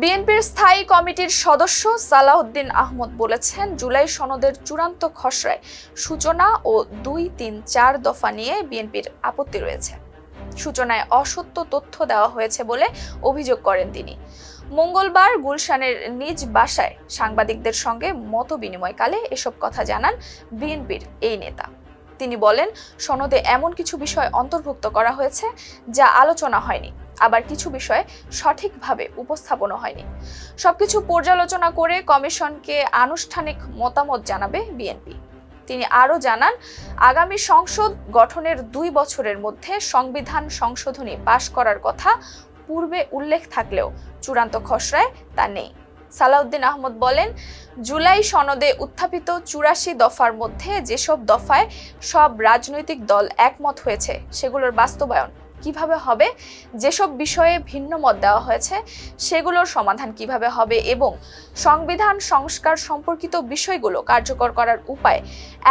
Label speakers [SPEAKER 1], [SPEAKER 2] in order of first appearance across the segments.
[SPEAKER 1] বিএনপির স্থায়ী কমিটির সদস্য সালাউদ্দিন আহমদ বলেছেন, জুলাই সনদের চূড়ান্ত খসড়ায় সূচনা ও দুই তিন চার দফা নিয়ে বিএনপির আপত্তি রয়েছে। সূচনায় অসত্য তথ্য দেওয়া হয়েছে বলে অভিযোগ করেন তিনি। মঙ্গলবার গুলশানের নিজ বাসায় সাংবাদিকদের সঙ্গে মত বিনিময়কালে এসব কথা জানান বিএনপির এই নেতা। তিনি বলেন, সনদে এমন কিছু বিষয় অন্তর্ভুক্ত করা হয়েছে যা আলোচনা হয়নি। আবার কিছু বিষয় সঠিকভাবে উপস্থাপনও হয়নি। সবকিছু পর্যালোচনা করে কমিশনকে আনুষ্ঠানিক মতামত জানাবে বিএনপি। তিনি আরও জানান, আগামী সংসদ গঠনের দুই বছরের মধ্যে সংবিধান সংশোধনী পাশ করার কথা পূর্বে উল্লেখ থাকলেও চূড়ান্ত খসড়ায় তা নেই। সালাউদ্দিন আহমদ বলেন, জুলাই সনদে উত্থাপিত চুরাশি দফার মধ্যে যেসব দফায় সব রাজনৈতিক দল একমত হয়েছে, সেগুলোর বাস্তবায়ন কীভাবে হবে, যেসব বিষয়ে ভিন্ন মত দেওয়া হয়েছে, সেগুলোর সমাধান কীভাবে হবে এবং সংবিধান সংস্কার সম্পর্কিত বিষয়গুলো কার্যকর করার উপায়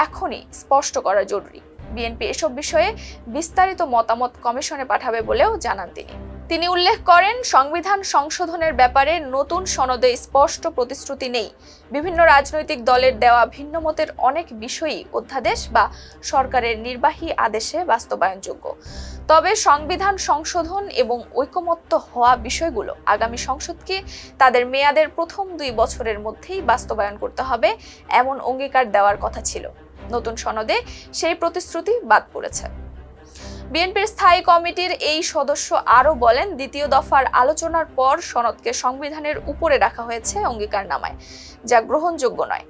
[SPEAKER 1] এখনই স্পষ্ট করা জরুরি। বিএনপি এসব বিষয়ে বিস্তারিত মতামত কমিশনে পাঠাবে বলেও জানান তিনি। তিনি উল্লেখ করেন, সংবিধান সংশোধনের ব্যাপারে নতুন সনদে স্পষ্ট প্রতিশ্রুতি নেই। বিভিন্ন রাজনৈতিক দলের দেওয়া ভিন্ন মতের অনেক বিষয়ই অধ্যাদেশ বা সরকারের নির্বাহী আদেশে বাস্তবায়নযোগ্য। তবে সংবিধান সংশোধন এবং ঐকমত্য হওয়া বিষয়গুলো আগামী সংসদকে তাদের মেয়াদের প্রথম দুই বছরের মধ্যেই বাস্তবায়ন করতে হবে, এমন অঙ্গীকার দেওয়ার কথা ছিল। নতুন সনদে সেই প্রতিশ্রুতি বাদ পড়েছে। বিএনপির স্থায়ী কমিটির এই সদস্য আরও বলেন, দ্বিতীয় দফার আলোচনার পর সনদকে সংবিধানের উপরে রাখা হয়েছে অঙ্গীকারনামায়, যা গ্রহণযোগ্য নয়।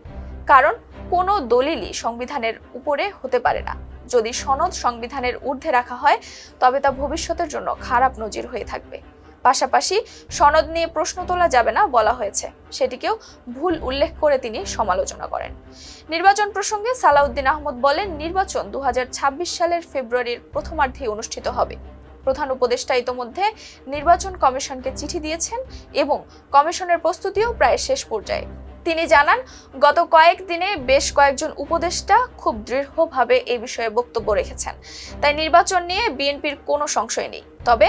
[SPEAKER 1] কারণ কোনো দলিলই সংবিধানের উপরে হতে পারে না। যদি সনদ সংবিধানের ঊর্ধ্বে রাখা হয়, তবে তা ভবিষ্যতের জন্য খারাপ নজির হয়ে থাকবে। পাশাপাশি সনদ নিয়ে প্রশ্ন তোলা যাবে না বলা হয়েছে। সেটিকেও ভুল উল্লেখ করে তিনি সমালোচনা করেন। নির্বাচন প্রসঙ্গে সালাউদ্দিন আহমদ বলেন, নির্বাচন দু হাজার ছাব্বিশ সালের ফেব্রুয়ারির প্রথমার্ধেই অনুষ্ঠিত হবে। প্রধান উপদেষ্টা ইতোমধ্যে নির্বাচন কমিশনকে চিঠি দিয়েছেন এবং কমিশনের প্রস্তুতিও প্রায় শেষ পর্যায়ে। তিনি জানান, গত কয়েকদিনে বেশ কয়েকজন উপদেষ্টা খুব দৃঢ়ভাবে এই বিষয়ে বক্তব্য রেখেছেন। তাই নির্বাচন নিয়ে বিএনপির কোনো সংশয় নেই। তবে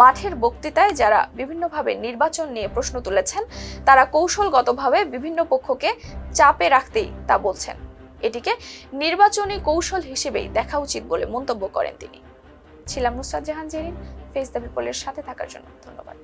[SPEAKER 1] মাঠের বক্তৃতায় যারা বিভিন্নভাবে নির্বাচন নিয়ে প্রশ্ন তুলেছেন, তারা কৌশলগতভাবে বিভিন্ন পক্ষকে চাপে রাখতেই তা বলছেন। এটিকে নির্বাচনী কৌশল হিসেবেই দেখা উচিত বলে মন্তব্য করেন তিনি। ছিলাম নুসরাত জাহান জেরিন, ফেস দ্য পিপলের সাথে থাকার জন্য ধন্যবাদ।